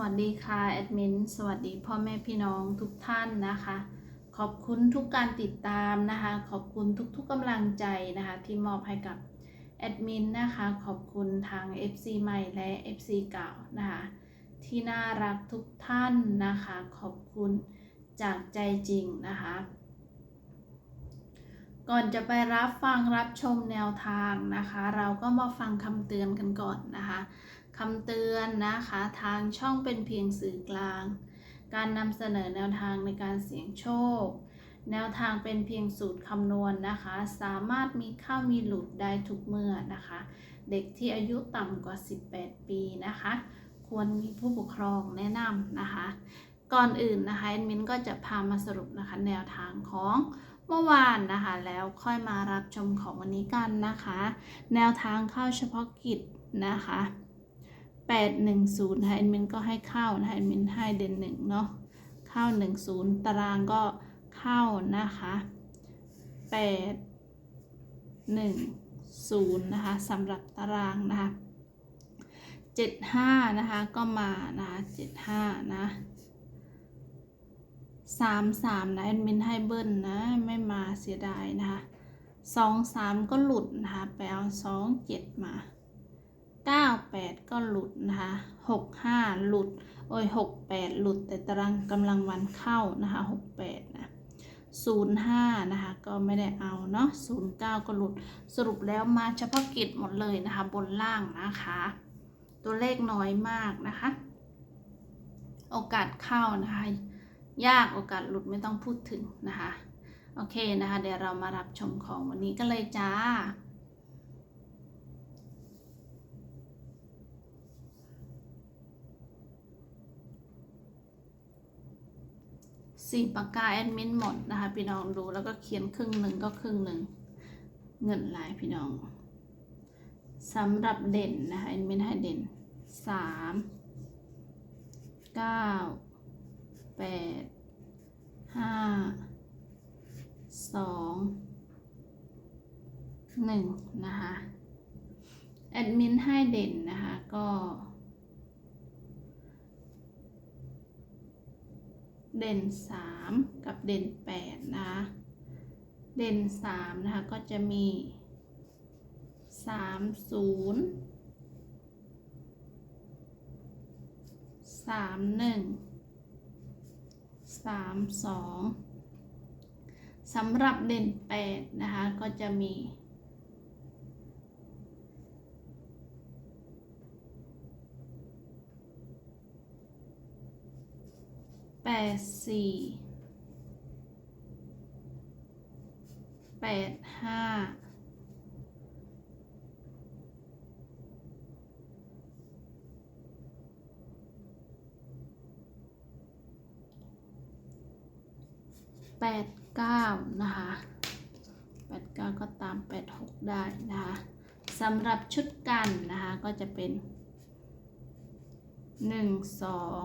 วัสดีค่ะแอดมินสวัสดีพ่อแม่พี่น้องทุกท่านนะคะ ขอบคุณทุกการติดตามนะคะ ขอบคุณทุกๆกำลังใจนะคะ ที่มอบให้กับแอดมินนะคะ ขอบคุณทาง FC ใหม่และ FC เก่านะคะที่น่ารักทุกท่านนะคะ ขอบคุณจากใจจริงนะคะ ก่อนจะไปรับฟังรับชมแนวทางนะคะ เราก็มาฟังคำเตือนกันก่อนนะคะคำเตือนนะคะทางช่องเป็นเพียงสื่อกลาง การนำเสนอแนวทางในการเสี่ยงโชค แนวทางเป็นเพียงสูตรคำนวณนะคะ สามารถมีเข้ามีหลุดได้ทุกเมื่อนะคะ เด็กที่อายุต่ำกว่า 18 ปีนะคะ ควรมีผู้ปกครองแนะนำนะคะ ก่อนอื่นนะคะแอดมินก็จะพามาสรุปนะคะแนวทางของ เมื่อวานนะคะ แล้วค่อยมารับชมของวันนี้กันนะคะ แนวทางเข้าเฉพาะกิจนะคะ810นะคะแอดมินก็ให้เข้านะคะแอดมินให้เด่นหนึ่งเนาะเข้า 10 ตารางก็เข้านะคะ8 1 0นะคะสำหรับตารางนะคะ 75 นะคะก็มานะคะ75 นะ 33นะแอดมินให้เบิ้ลนะไม่มาเสียดายนะคะ23ก็หลุดนะคะไปเอา27มา98ก็หลุดนะคะ65หลุดโอ้ย68หลุดแต่ตารางกำลังวันเข้านะคะ68นะ05นย์ห้านะคะก็ไม่ได้เอาเนาะ09ก็หลุดสรุปแล้วมาเฉพาะกิจหมดเลยนะคะบนล่างนะคะ ตัวเลขน้อยมากนะคะ โอกาสเข้านะคะ ยากโอกาสหลุดไม่ต้องพูดถึงนะคะ โอเคนะคะ เดี๋ยวเรามารับชมของวันนี้กันเลยจ้าสี่ปากกาแอดมินหมดนะคะ พี่น้องดูแล้วก็เขียนครึ่งหนึ่งก็ครึ่งหนึ่งเงินหลายพี่น้องสำหรับเด่นนะคะแอดมินให้เด่นสามเก้า แปดห้าสองหนึ่งนะคะแอดมินให้เด่นนะคะก็ เด่น 3 กับเด่น 8 นะคะ เด่น 3 นะคะ ก็จะมี 3 0 3 1 3 2สำหรับเด่น 8 นะคะ ก็จะมี แปดสี่แปดห้า แปดเก้านะคะแปดเก้าก็ตามแปดหกได้นะคะสำหรับชุดกันนะคะก็จะเป็นหนึ่งสอง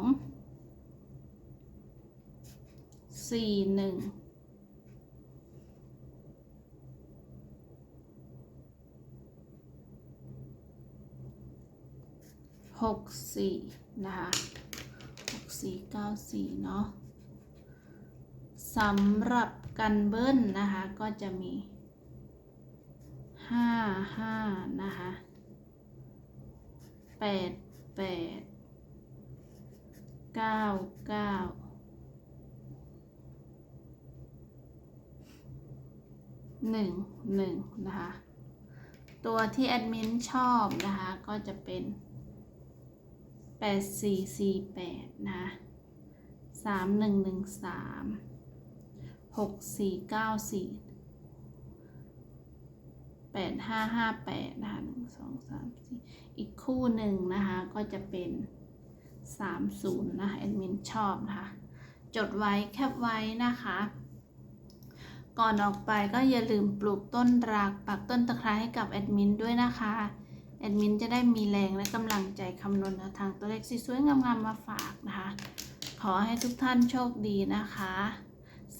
สี่หนึ่งหกสี่นะคะหกสี่เก้าสี่เนาะ สำหรับกันเบิ้ลนะคะ ก็จะมีห้าห้านะคะแปดแปดเก้าเก้าหนึ่งหนึ่งนะคะ ตัวที่แอดมินชอบนะคะ ก็จะเป็นแปดสี่สี่แปดนะสามหนึ่งหนึ่งสาม หกสี่เก้าสี่แปดห้าห้าแปดนะคะหนึ่งสองสามสี่อีกคู่หนึ่งนะคะก็จะเป็นสามศูนย์นะคะแอดมินชอบนะคะ จดไว้แคปไว้นะคะ ก่อนออกไปก็อย่าลืมปลูกต้นรักปักต้นตะไคร้ให้กับแอดมินด้วยนะคะแอดมินจะได้มีแรงและกำลังใจคำนวณทางตัวเลขสวยๆงามๆมาฝากนะคะ ขอให้ทุกท่านโชคดีนะคะ